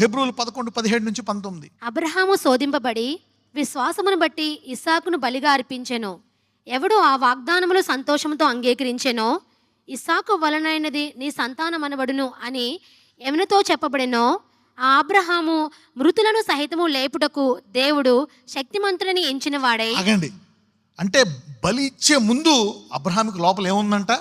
హెబ్రూలు పదకొండు పదిహేడు నుంచి పంతొమ్మిది. అబ్రహాము శోధింపబడి విశ్వాసమును బట్టి ఇస్సాకును బలిగా అర్పించెను. ఎవడు ఆ వాగ్దానములు సంతోషంతో అంగీకరించెనో ఇస్సాకు వలనైనది నీ సంతానమనబడును అని ఎవరితో చెప్పబడెనో ఆ అబ్రహాము మృతులను సహితము లేపుటకు దేవుడు శక్తిమంతులని ఎంచిన వాడై ఆగండి. అంటే బలి ఇచ్చే ముందు అబ్రహాంకి లోపల ఏముందంట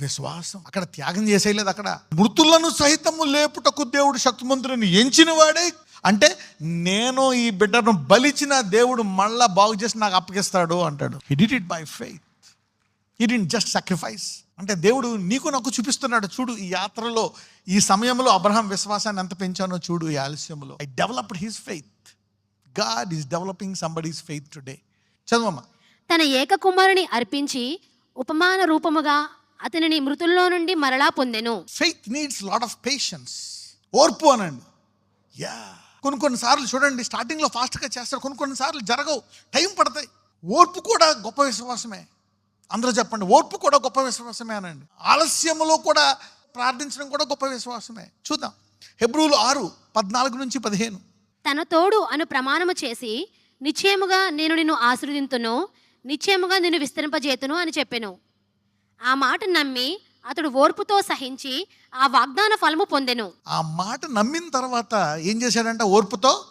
విశ్వాసం అక్కడ త్యాగం చేసేయలేదు అక్కడ. మృతులను సహితము లేపుటకు దేవుడు శక్తిమంతులను ఎంచిన వాడే. అంటే నేను ఈ బిడ్డను బలిచిన దేవుడు మళ్ళా బాగు చేసి నాకు అప్పగిస్తాడు అంటాడు. He did it by faith he did just sacrifice అంటే దేవుడు నీకు నాకు చూపిస్తున్నాడు. చూడు ఈ యాత్రలో ఈ సమయంలో అబ్రహాం విశ్వాసాన్ని ఎంత పెంచానో చూడు ఈ ఆలస్యంలో. I developed his faith God is developing somebody's faith today చదవమ్మా. తన ఏక కుమారుని అర్పించి ఉపమాన రూపముగా అతనిని మృతుల్లో నుండి మరలా పొందెను. Faith needs lot of patience ఓర్పు అనండి. యా కొన్ని కొన్ని సార్లు చూడండి స్టార్టింగ్లో ఫాస్ట్గా చేస్తారు. కొన్ని కొన్ని సార్లు జరగవు. టైం పడతాయి. ఓర్పు కూడా గొప్ప విశ్వాసమే. అందరూ చెప్పండి ఓర్పు కూడా గొప్ప విశ్వాసమే అనండి. ఆలస్యములో కూడా ప్రార్థించడం కూడా గొప్ప విశ్వాసమే. చూద్దాం. హెబ్రూలు ఆరు పద్నాలుగు నుంచి పదిహేను. తన తోడు అను ప్రమాణము చేసి నిశ్చయముగా నేను నిన్ను ఆశీర్వదింతును. నిశ్చయముగా నిన్ను విస్తరింపజేతును అని చెప్పెను. ఆ మాట నమ్మి అతడు ఓర్పుతో సహించి ఆ వాగ్దాన ఫలము పొందెను. ఆ మాట నమ్మిన తర్వాత ఏం చేశాడంట? ఓర్పుతో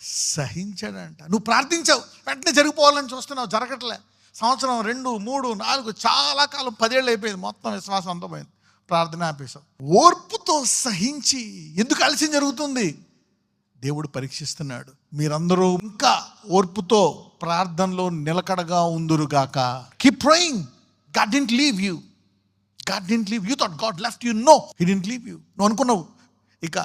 సహించాడంట. నువ్వు ప్రార్థించావు. వెంటనే జరిగిపోవాలని చూస్తున్నావు. జరగట్లే. సంవత్సరం రెండు మూడు నాలుగు చాలా కాలం పదేళ్ళు అయిపోయింది. మొత్తం విశ్వాసం అంతా పోయింది. ప్రార్థన ఆపేశావు. ఓర్పుతో సహించి ఎందుకు ఆలస్యం జరుగుతుంది? దేవుడు పరీక్షిస్తున్నాడు. మీరందరూ ఇంకా ఓర్పుతో ప్రార్థనలో నిలకడగా ఉందురుగాక. Keep praying God didn't leave you God didn't leave you thought God left you no he didn't leave you నువ్వు అనుకున్నావు. ఇక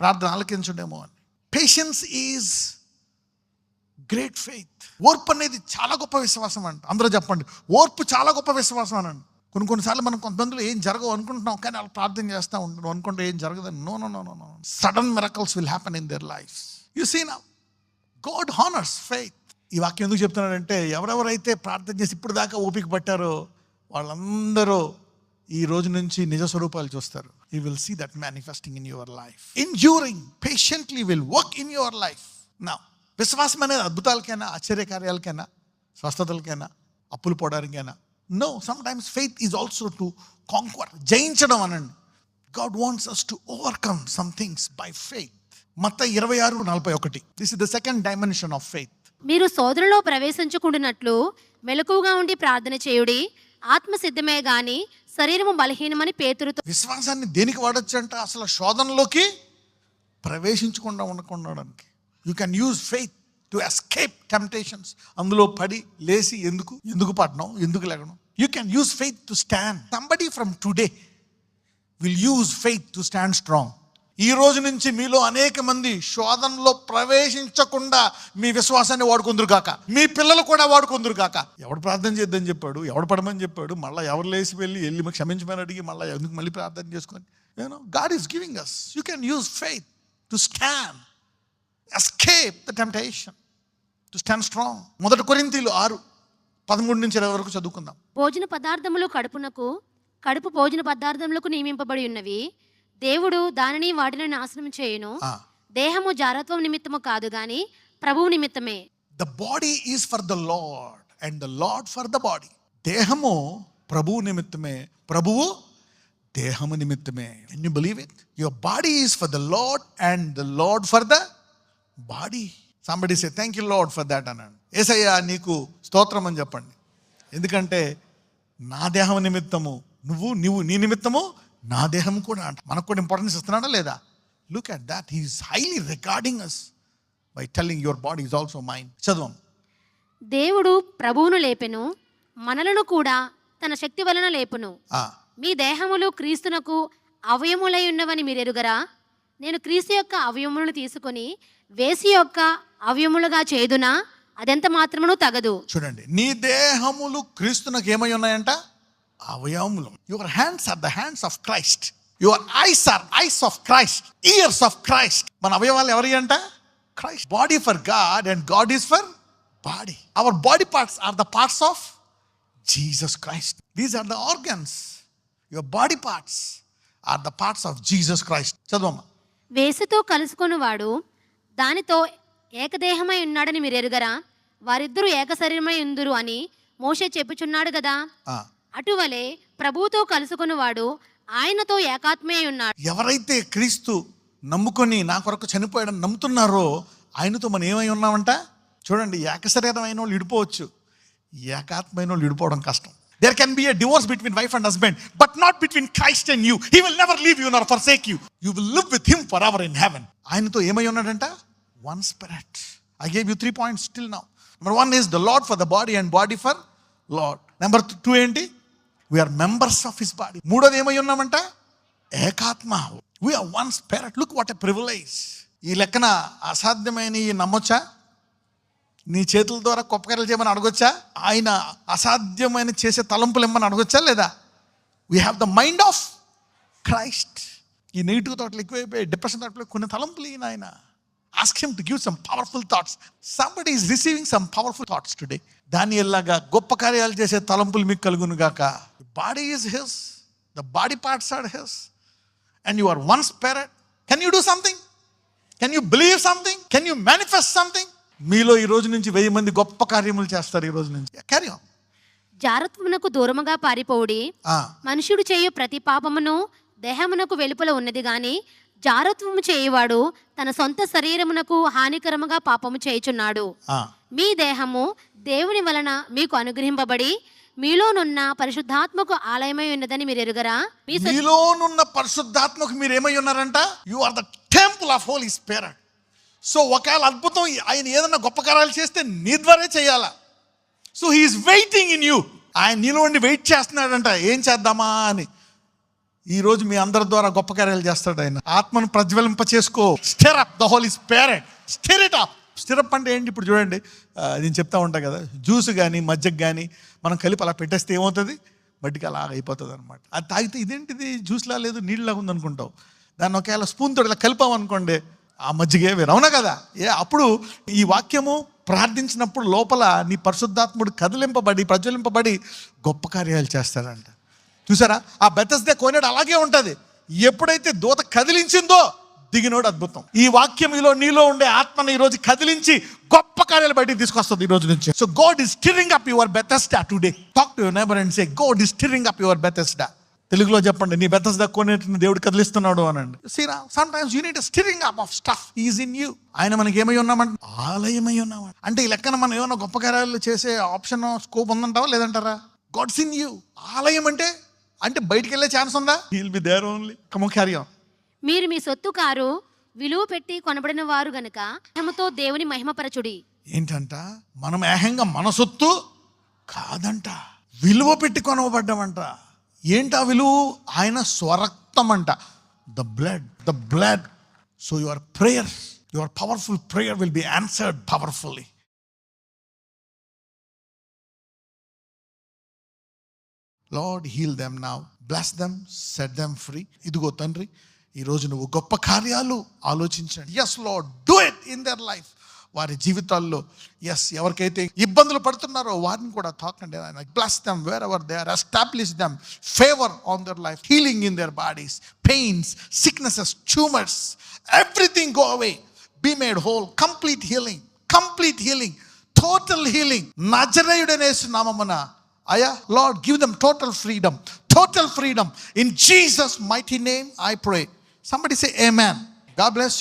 ప్రార్థన ఆలకించడేమో అని. పేషెన్స్ ఈజ్ గ్రేట్ ఫెయిత్ ఓర్పు అనేది చాలా గొప్ప విశ్వాసం అంట. అందరూ చెప్పండి. ఓర్పు చాలా గొప్ప విశ్వాసం అనండి కొన్ని కొన్నిసార్లు మనం కొంతమందిలో ఏం జరగవు అనుకుంటున్నాం. కానీ వాళ్ళు ప్రార్థన చేస్తూ ఉంటాం అనుకుంటే ఏం జరగదని. No no no no no sudden miracles will happen in their life you see నా గాడ్ హానర్స్ ఫెయిత్ ఈ వాక్యం ఎందుకు చెప్తున్నాడంటే ఎవరెవరైతే ప్రార్థన చేసి ఇప్పుడు దాకా ఓపిక పట్టారో వాళ్ళందరూ ఈ రోజు నుంచి నిజ స్వరూపాలు చూస్తారు. You will see that manifesting in your life enduring patiently will work in your life నా విశ్వాసం అనేది అద్భుతాలకైనా ఆశ్చర్యకార్యాలకైనా స్వస్థతలకైనా అప్పులు పోవడానికైనా no sometimes faith is also to conquer జయించడం అనండి. God wants us to overcome some things by faith మత ఇరవై ఆరు నలభై ఒకటి. This is the second dimension of faith మీరు సోదరులో ప్రవేశించుకుంటున్నట్లు మెలకువగా ఉండి ప్రార్థన చేయుడి ఆత్మ సిద్ధమే గాని శరీరము బలహీనమని పేతురుతో విశ్వాసాన్ని దేనికి వాడచ్చు అంటే అసలు శోధనలోకి ప్రవేశించకుండా ఉండకుండడానికి. You can use faith to escape temptations అందులో పడి లేచి ఎందుకు? ఎందుకు పడడం ఎందుకు లేగడం you can use faith to stand somebody from today will use faith to stand strong ఈ రోజు నుంచి మీలో అనేక మంది శోధనలో ప్రవేశించకుండా మీ విశ్వాసాన్ని వాడుకుందరు కాక మీ పిల్లలు కూడా వాడుకుందరు కాక ఎవడు ప్రార్థన చేద్దని చెప్పాడు ఎవడు పడమని చెప్పాడు మళ్ళీ ఎవరు లేచి వెళ్ళి వెళ్ళి క్షమించమని అడిగి మళ్ళీ ఎందుకు మళ్ళీ ప్రార్థన చేసుకొని? You know God is giving us you can use faith to stand escape the temptation to stand strong మొదటి కొరింతీలు ఆరు పదమూడు నుంచి ఇరవై వరకు చదువుకుందాం. భోజన పదార్థములు కడుపునకు కడుపు భోజన పదార్థములకు నియమింపబడి ఉన్నవి. దేవుడు దానిని వాటిని నాశనం చేయును. దేహము జారత్వం నిమిత్తము కాదు గాని ప్రభువు నిమిత్తమే. The body is for the lord and the lord for the body దేహము ప్రభువు నిమిత్తమే. ప్రభువు దేహము నిమిత్తమే. Can you believe it your body is for the lord and the lord for the body somebody say thank you lord for that అన్నాడు. ఏసయ్యా నీకు స్తోత్రం అని చెప్పండి. ఎందుకంటే నా దేహం నిమిత్తము నువ్వు నువ్వు నీ నిమిత్తము నా దేహం కూడా అంట. మనకు కూడా ఇంపార్టెన్స్ ఇస్తున్నాడా లేదా? Look at that he is highly recording us by telling your body is also mind చదవం. దేవుడు ప్రభువును లేపెను మనలను కూడా తన శక్తి వలన లేపును. మీ దేహములు క్రీస్తునకు అవయములై ఉన్నవని మీరు ఎరుగరా? నేను క్రీస్తు యొక్క అవయములను తీసుకొని వేసి యొక్క అవయములుగా చేదునా అదెంత మాత్రమును తగదు. చూడండి నీ దేహములు క్రీస్తునకు ఏమై ఉన్నాయంట? అవయవములు your hands are the hands of Christ your eyes are eyes of Christ ears of Christ మన అవయవాలు ఎవరి అంట? Christ body for God and God is for body our body parts are the parts of Jesus Christ these are the organs your body parts are the parts of Jesus Christ చదవమ్మా. వేసుతో కలుసుకొనివాడు దానితో ఏకదేహమై ఉన్నాడని మీరు ఎరుగరా? వారిద్దరూ ఏక శరీరమై ఉందురు అని మోషే చెప్పుచున్నాడు కదా. అటువలే ప్రభుతో కలుసుకున్నవాడు ఆయనతో ఏకాత్మే ఉన్నాడు. ఎవరైతే క్రీస్తు నమ్ముకొని నా కొరకు చనిపోయాడని నమ్ముతున్నారో ఆయనతో మనం ఏమై ఉన్నామంట? చూడండి ఏకశరీరమైన వాళ్ళు ఇడిపోవచ్చు ఏకాత్మైన వాళ్ళు విడిపోవడం కష్టం. There can be a divorce between wife and husband but not between Christ and you he will never leave you nor forsake you you will live with him forever in heaven ఆయనతో ఏమై ఉన్నాడంట? One spirit I gave you three points still now number one is the lord for the body and body for lord number two ఏంటి? We are members of his body మూడోది ఏమై ఉన్నామంట? ఏకాత్మ. We are one spirit look what a privilege ఈ లెక్కన అసాధ్యమైన ఈ నమ్మొచ్చా? నీ చేతుల ద్వారా కొప్పకరలు చేయమని అడగొచ్చా? ఆయన అసాధ్యమైన చేసే తలంపులు ఇమ్మని అడగొచ్చా లేదా? We have the mind of Christ ఈ నెగిటివ్ థాట్లు ఎక్కువైపోయాయి డిప్రెషన్ థాట్లు కొన్ని తలంపులు ఈయన ఆయన. Ask him to give some powerful thoughts somebody is receiving some powerful thoughts today దాని ఎలాగా గొప్ప కార్యాలు చేసే తలంపులు మీకు కలుగును గాక. Body is his the body parts are his and you are one spirit can you do something can you believe something can you manifest something మీలో ఈ రోజు నుంచి వెయ్యి మంది గొప్ప కార్యములు చేస్తారు ఈ రోజు నుంచి. క్యారీ ఆన్ జారత్వమునకు దూరముగా పారిపోవుడి మనుషుడు చేయు ప్రతి పాపమును దేహమునకు వెలుపల ఉన్నది గాని జారత్వము చేయువాడు తన సొంత శరీరమునకు హానికరముగా పాపము చేయుచున్నాడు. మీ దేహము దేవుని వలన మీకు అనుగ్రహింపబడి మీలోనున్న పరిశుద్ధాత్మకు ఆలయమై ఉన్నదని మీరు ఎరుగరా మీలోనున్న పరిశుద్ధాత్మకు మీరు ఏమై ఉన్నారంట? You are the temple of holy spirit so ఒకవేళ అద్భుతం ఆయన ఏదైనా గొప్ప కార్యాలు చేస్తే నీ ద్వారా చేయాలా? So he is waiting in you ఆయన నీలో ఉండి వెయిట్ చేస్తున్నాడంట. ఏం చేద్దామా అని. ఈ రోజు మీ అందరి ద్వారా గొప్ప కార్యాలు చేస్తాడు ఆయన. ఆత్మను ప్రజ్వలింప చేసుకో. Stir up the whole is parent stir it up stir up అంటే ఏంటి? ఇప్పుడు చూడండి. నేను చెప్తా ఉంటా కదా. జ్యూస్ కానీ మజ్జకు కానీ మనం కలిపి అలా పెట్టేస్తే ఏమవుతుంది? బట్టికి అలా అయిపోతుంది అనమాట అది తాగితే ఇదేంటిది? జ్యూస్లా లేదు నీళ్ళలాగా ఉందనుకుంటావు. దాన్ని ఒకవేళ స్పూన్ ఇలా కలిపామనుకోండి ఆ మజ్జిగే వేరు. అవునా కదా? ఏ అప్పుడు ఈ వాక్యము ప్రార్థించినప్పుడు లోపల నీ పరిశుద్ధాత్ముడు కదిలింపబడి ప్రజ్వలింపబడి గొప్ప కార్యాలు చేస్తాడంట. చూసారా? ఆ బెతస్దే కోనేడు అలాగే ఉంటుంది. ఎప్పుడైతే దూత కదిలించిందో దిగినోడు అద్భుతం. ఈ వాక్యం ఈలో నీలో ఉండే ఆత్మను ఈ రోజు కదిలించి గొప్ప కార్యాలు బయటికి తీసుకొస్తుంది ఈ రోజు నుంచి. So God is stirring up your Bethesda today talk to your neighbour and say God is stirring up your Bethesda తెలుగులో చెప్పండి నీ బెతస్దా దక్కునేటిని దేవుడు కదిలిస్తున్నాడు అనండి. సీరా sometimes you need stirring up of stuff is in you ఆయన మనకి ఏమై ఉన్నామంటే? ఆలయమై ఉన్నామంట. అంటే ఈ లెక్కన మనం ఏమైనా గొప్ప కార్యాలు చేసే ఆప్షన్ స్కోప్ ఉందంటావా? లేదంటారా? గాడ్స్ ఇన్ యూ ఆలయం అంటే అంటే బయటికి వెళ్ళే ఛాన్స్ ఉందా heal be there only come on carry on మీరు మీ సొత్తు కారు విలువ పెట్టి కొనబడిన వారు గనుక దేహముతో దేవుని మహిమపరచుడి. ఏంటంట? మనం ఏహంగా మన సొత్తు కాదంట. విలువ పెట్టి కొనవబడ్డామంట ఏంటా విలువ? ఆయన స్వరక్తం అంట the blood the blood so your prayer your powerful prayer will be answered powerfully lord heal them నా bless them set them free ఇదిగో తండ్రి ఈరోజు నువ్వు గొప్ప కార్యాలు ఆలోచించండి. Yes lord do it in their life వారి జీవితాల్లో ఎస్ ఎవరికైతే ఇబ్బందులు పడుతున్నారో వారిని కూడా తాకండి ఆయన. Bless them wherever they are establish them favour on their life healing in their bodies pains sicknesses tumours everything go away be made whole complete healing complete healing total healing నజరేయుడనేసి నామమున Lord, give them total freedom. Total freedom. In Jesus' mighty name, I pray. Somebody say, Amen. God bless you.